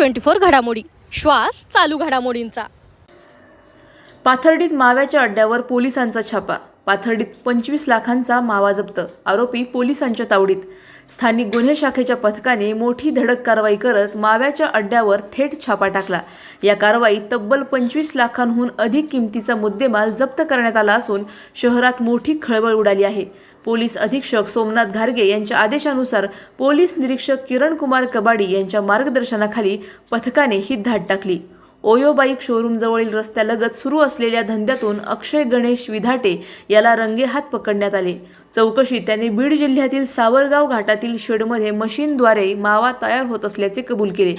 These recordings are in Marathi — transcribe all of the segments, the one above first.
ट्वेंटी फोर घडामोडी. श्वास चालू घडामोडींचा. पाथर्डीत माव्याच्या अड्ड्यावर पोलिसांचा छापा पाथर्डीत पंचवीस लाखांचा मावा जप्त. आरोपी पोलिसांच्या तावडीत. स्थानिक गुन्हे शाखेच्या पथकाने मोठी धडक कारवाई करत माव्याच्या अड्ड्यावर थेट छापा टाकला. या कारवाईत तब्बल पंचवीस लाखांहून अधिक किमतीचा मुद्देमाल जप्त करण्यात आला असून शहरात मोठी खळबळ उडाली आहे. पोलीस अधीक्षक सोमनाथ घारगे यांच्या आदेशानुसार पोलीस निरीक्षक किरण कुमार कबाडी यांच्या मार्गदर्शनाखाली पथकाने ही धाड टाकली. ओयो बाईक शोरूमजवळील रस्त्यालगत सुरू असलेल्या धंद्यातून अक्षय गणेश विधाटे याला रंगेहात पकडण्यात आले. चौकशीत त्याने बीड जिल्ह्यातील सावरगाव घाटातील शेडमध्ये मशीनद्वारे मावा तयार होत असल्याचे कबूल केले.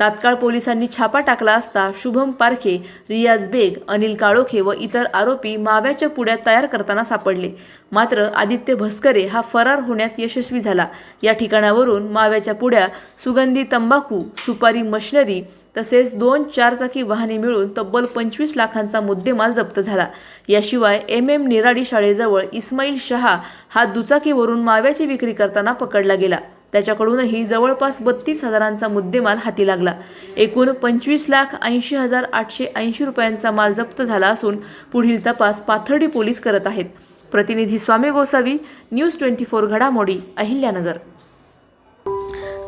तात्काळ पोलिसांनी छापा टाकला असता शुभम पारखे रियाज बेग अनिल काळोखे व इतर आरोपी माव्याच्या पुड्या तयार करताना सापडले. मात्र आदित्य भस्करे हा फरार होण्यात यशस्वी झाला. या ठिकाणावरून माव्याच्या पुड्या सुगंधी तंबाखू सुपारी मशिनरी तसेच दोन चारचाकी वाहने मिळून तब्बल पंचवीस लाखांचा मुद्देमाल जप्त झाला. याशिवाय एम एम निराडी शाळेजवळ इस्माईल शहा हा दुचाकीवरून माव्याची विक्री करताना पकडला गेला. त्याच्याकडूनही जवळपास बत्तीस हजारांचा मुद्देमाल हाती लागला. एकूण पंचवीस लाख ऐंशी हजार आठशे ऐंशी रुपयांचा माल जप्त झाला असून पुढील तपास पाथर्डी पोलीस करत आहेत. प्रतिनिधी Swami Gosavi news twenty four घडामोडी अहिल्यानगर.